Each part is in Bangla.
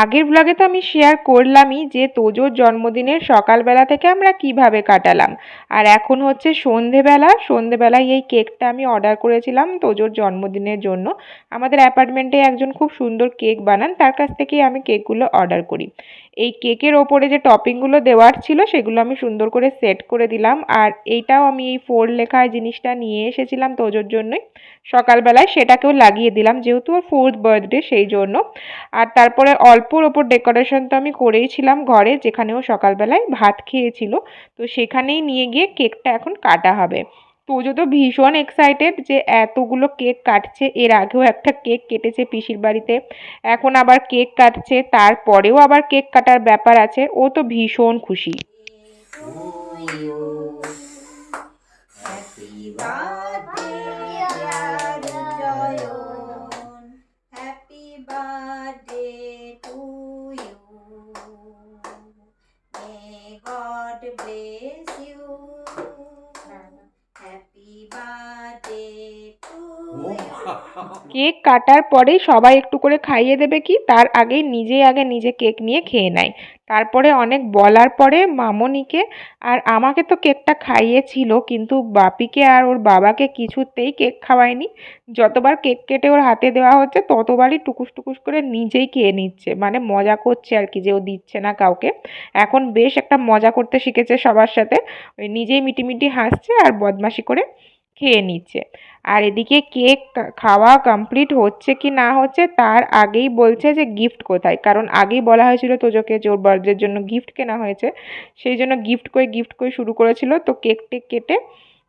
আগের ব্লগে তো আমি শেয়ার করলামই যে তোজোর জন্মদিনের সকালবেলা থেকে আমরা কীভাবে কাটালাম। আর এখন হচ্ছে সন্ধেবেলা, সন্ধেবেলায় এই কেকটা আমি অর্ডার করেছিলাম তোজোর জন্মদিনের জন্য। আমাদের অ্যাপার্টমেন্টে একজন খুব সুন্দর কেক বানান, তার কাছ থেকেই আমি কেকগুলো অর্ডার করি। এই কেকের ওপরে যে টপিংগুলো দেওয়ার ছিল, সেগুলো আমি সুন্দর করে সেট করে দিলাম। আর এইটাও আমি এই ফোর লেখা জিনিসটা নিয়ে এসেছিলাম তোজোর জন্যই। সকালবেলায় সেটাকেও লাগিয়ে দিলাম, যেহেতু ওর ফোর্থ বার্থডে সেই জন্য। আর তারপরে অল্পর ওপর ডেকোরেশন তো আমি করেইছিলাম ঘরে, যেখানেও সকালবেলায় ভাত খেয়েছিল। তো সেখানেই নিয়ে গিয়ে কেকটা এখন কাটা হবে। তোজো তো ভীষণ এক্সাইটেড যে এতগুলো কেক কাটছে, এর আগেও একটা কেক কেটেছে পিসির বাড়িতে। এখন আবার কেক কাটছে, তারপরেও আবার কেক কাটার ব্যাপার আছে, ও তো ভীষণ খুশি। কেক কাটার পরেই সবাই একটু করে খাইয়ে দেবে কি? তার আগেই নিজেই আগে নিজে কেক নিয়ে খেয়ে নেয়। তারপরে অনেক বলার পরে মামনিকে, আর আমাকে তো কেকটা খাইয়েছিল, কিন্তু বাপিকে আর ওর বাবাকে কিছুতেই কেক খাওয়ায়নি। যতবার কেক কেটে ওর হাতে দেওয়া হচ্ছে, ততবারই টুকুস টুকুস করে নিজেই খেয়ে নিচ্ছে। মানে মজা করছে আর কি, যে ও দিচ্ছে না কাউকে। এখন বেশ একটা মজা করতে শিখেছে সবার সাথে। ওই নিজেই মিটিমিটি হাসছে আর বদমাশি করে খেয়ে নিচ্ছে। আর এদিকে কেক খাওয়া কমপ্লিট হচ্ছে কি না হচ্ছে তার আগেই বলছে যে গিফট কোথায়। কারণ আগেই বলা হয়েছিল তোজোকে যে ওর বার্থডের জন্য গিফট কেনা হয়েছে সেই জন্য গিফট করে গিফট করে শুরু করেছিল। তো কেক টেক কেটে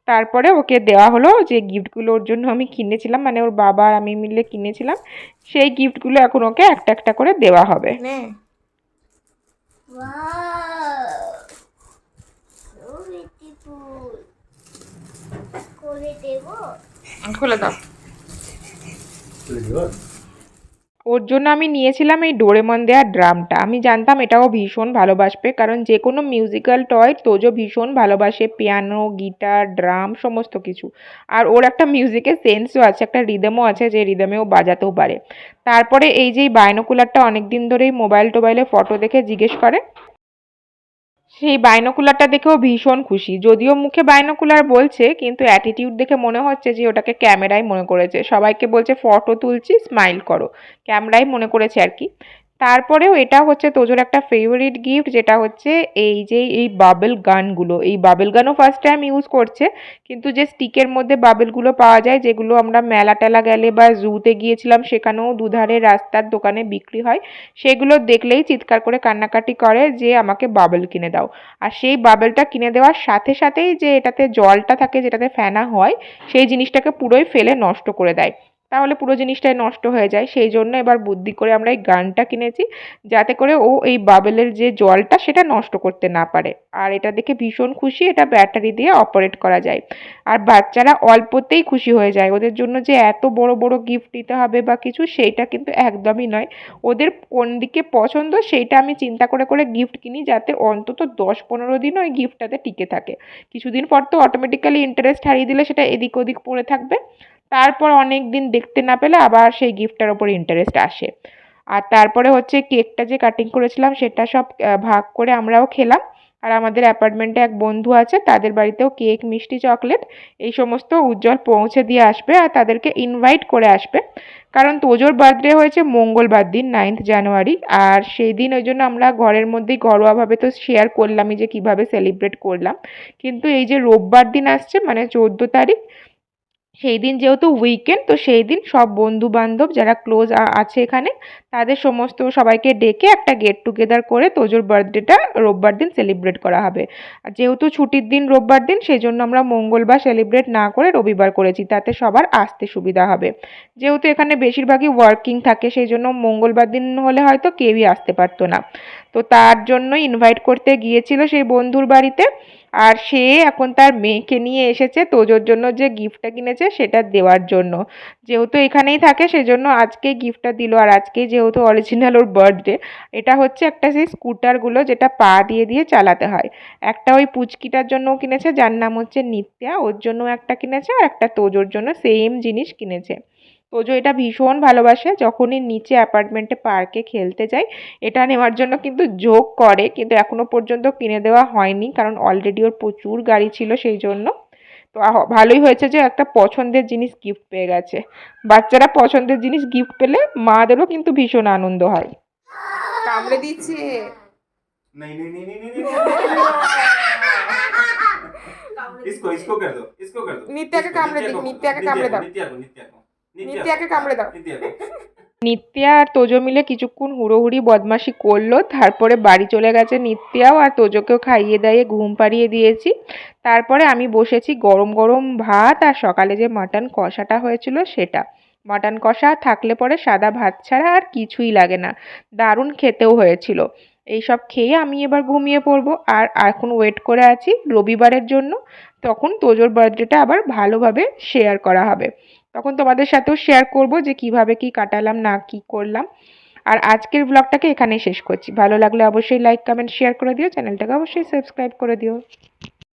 তারপরে ওকে দেওয়া হলো যে গিফটগুলো ওর জন্য আমি কিনেছিলাম মানে ওর বাবা আর আমি মিলে কিনেছিলাম। সেই গিফটগুলো এখন ওকে একটা একটা করে দেওয়া হবে। Wow! So beautiful. খুলে দাও। ওর জন্য আমি নিয়েছিলাম এই ডোরেমন দেওয়ার ড্রামটা। আমি জানতাম এটাও ভীষণ ভালোবাসবে কারণ যে কোনো মিউজিক্যাল টয় তোজো ভীষণ ভালোবাসে পিয়ানো গিটার ড্রাম সমস্ত কিছু। আর ওর একটা মিউজিকের সেন্সও আছে একটা রিদমও আছে যে রিদমেও বাজাতেও পারে। তারপরে এই যে বাইনোকুলারটা অনেক দিন ধরেই মোবাইল টোবাইলে ফটো দেখে জিজ্ঞেস করে সেই বাইনোকুলারটা দেখেও ভীষণ খুশি। যদিও মুখে বাইনোকুলার বলছে, কিন্তু অ্যাটিটিউড দেখে মনে হচ্ছে যে ওটাকে ক্যামেরাই মনে করেছে। সবাইকে বলছে, ফটো তুলছি স্মাইল করো। ক্যামেরাই মনে করেছে আর কি। তারপরেও এটা হচ্ছে তোজোর একটা ফেভারিট গিফট যেটা হচ্ছে এই যে এই বাবেল গানগুলো এই বাবেল গানও ফার্স্ট টাইম ইউজ করছে, কিন্তু যে স্টিকের মধ্যে বাবেলগুলো পাওয়া যায়, যেগুলো আমরা মেলা টেলা গেলে বা জুতে গিয়েছিলাম, সেখানেও দুধারে রাস্তার দোকানে বিক্রি হয়, সেগুলো দেখলেই চিৎকার করে কান্নাকাটি করে যে আমাকে বাবেল কিনে দাও। আর সেই বাবেলটা কিনে দেওয়ার সাথে সাথেই যে এটাতে জলটা থাকে, যেটাতে ফেনা হয়, সেই জিনিসটাকে পুরোই ফেলে নষ্ট করে দেয়। তাহলে পুরো জিনিসটাই নষ্ট হয়ে যায়। সেই জন্য এবার বুদ্ধি করে আমরা এই গানটা কিনেছি, যাতে করে ও এই বাবেলের যে জলটা সেটা নষ্ট করতে না পারে। আর এটা দেখে ভীষণ খুশি, এটা ব্যাটারি দিয়ে অপারেট করা যায়। আর বাচ্চারা অল্পতেই খুশি হয়ে যায়। ওদের জন্য যে এত বড় বড় গিফট দিতে হবে বা কিছু, সেইটা কিন্তু একদমই নয়। ওদের কোন দিকে পছন্দ সেইটা আমি চিন্তা করে করে গিফট কিনি, যাতে অন্তত দশ, পনেরো দিন ওই গিফটটাতে টিকে থাকে। কিছুদিন পর তো অটোমেটিক্যালি ইন্টারেস্ট হারিয়ে দিলে সেটা এদিক ওদিক পড়ে থাকবে। তারপর অনেক দিন দেখতে না পেলে আবার সেই গিফটটার ওপর ইন্টারেস্ট আসে। আর তারপরে হচ্ছে কেকটা যে কাটিং করেছিলাম, সেটা সব ভাগ করে আমরাও খেলাম। আর আমাদের অ্যাপার্টমেন্টে এক বন্ধু আছে, তাদের বাড়িতেও কেক মিষ্টি চকলেট এই সমস্ত উজ্জ্বল পৌঁছে দিয়ে আসবে আর তাদেরকে ইনভাইট করে আসবে। কারণ তোজোর বার্থডে হয়েছে মঙ্গলবার দিন নাইন্থ জানুয়ারি আর সেই দিন ওই জন্য আমরা ঘরের মধ্যেই ঘরোয়াভাবে তো শেয়ার করলামই যে কীভাবে সেলিব্রেট করলাম। কিন্তু এই যে রোববার দিন আসছে মানে চোদ্দ তারিখ সেই দিন যেহেতু উইকেন্ড তো সেই দিন সব বন্ধু বান্ধব যারা ক্লোজ আছে এখানে, তাদের সমস্ত সবাইকে ডেকে একটা গেট টুগেদার করে তোজোর বার্থডেটা রোববার দিন সেলিব্রেট করা হবে। আর যেহেতু ছুটির দিন রোববার দিন সেই জন্য আমরা মঙ্গলবার সেলিব্রেট না করে রবিবার করেছি, তাতে সবার আসতে সুবিধা হবে। যেহেতু এখানে বেশিরভাগই ওয়ার্কিং থাকে সেই জন্য মঙ্গলবার দিন হলে হয়তো কেউই আসতে পারতো না। তো তার জন্য ইনভাইট করতে গিয়েছিল সেই বন্ধুর বাড়িতে। আর সে এখন তার মেয়েকে নিয়ে এসেছে তোজোর জন্য যে গিফটটা কিনেছে সেটা দেওয়ার জন্য। যেহেতু এখানেই থাকে সেজন্য আজকেই গিফটটা দিল। আর আজকেই যেহেতু অরিজিনাল ওর বার্থডে এটা হচ্ছে একটা সেই স্কুটারগুলো যেটা পা দিয়ে দিয়ে চালাতে হয়। একটা ওই পুচকিটার জন্যও কিনেছে, যার নাম হচ্ছে নিত্যা। ওর জন্য একটা কিনেছে আর একটা তোজোর জন্য সেম জিনিস কিনেছে। তোজো এটা ভীষণ ভালোবাসে যখনই নিচে অ্যাপার্টমেন্টে পার্কে খেলতে যায় এটা নেওয়ার জন্য কিন্তু যোগ করে কিন্তু এখনো পর্যন্ত কিনে দেওয়া হয়নি কারণ অলরেডি ওর প্রচুর গাড়ি ছিল সেই জন্য তো আহ- ভালোই হয়েছে যে একটা পছন্দের জিনিস গিফট পেয়ে গেছে বাচ্চারা পছন্দের জিনিস গিফট পেলে মাদেরও কিন্তু ভীষণ আনন্দ হয় কামড়ে দিচ্ছে नहीं नहीं नहीं नहीं नहीं, नहीं इसको इसको कर दो इसको कर दो नित्या के इसको, कामड़े नित्या दो, को, नित्या के नित्या कामड़े को, दाओ। नित्या को नित्या को নিত্যাকে কামড়ে দাও। নিত্যা আর তোজো মিলে কিছুক্ষণ হুড়োহুড়ি বদমাশি করল তারপরে বাড়ি চলে গেছে নিত্যাও আর তোজোকেও খাইয়ে দাইয়ে ঘুম পাড়িয়ে দিয়েছি। তারপরে আমি বসেছি গরম গরম ভাত আর সকালে যে মাটন কষাটা হয়েছিল সেটা। মাটন কষা থাকলে পরে সাদা ভাত ছাড়া আর কিছুই লাগে না দারুণ খেতেও হয়েছিল। এইসব খেয়ে আমি এবার ঘুমিয়ে পড়ব। আর এখন ওয়েট করে আছি রবিবারের জন্য তখন তোজোর বার্থডেটা আবার ভালোভাবে শেয়ার করা হবে। তখন তোমাদের সাথেও শেয়ার করব যে কীভাবে কি কাটালাম, না কি করলাম। আর আজকের ব্লগটাকে এখানেই শেষ করছি। ভালো লাগলে অবশ্যই লাইক কমেন্ট শেয়ার করে দিও। চ্যানেলটাকে অবশ্যই সাবস্ক্রাইব করে দিও।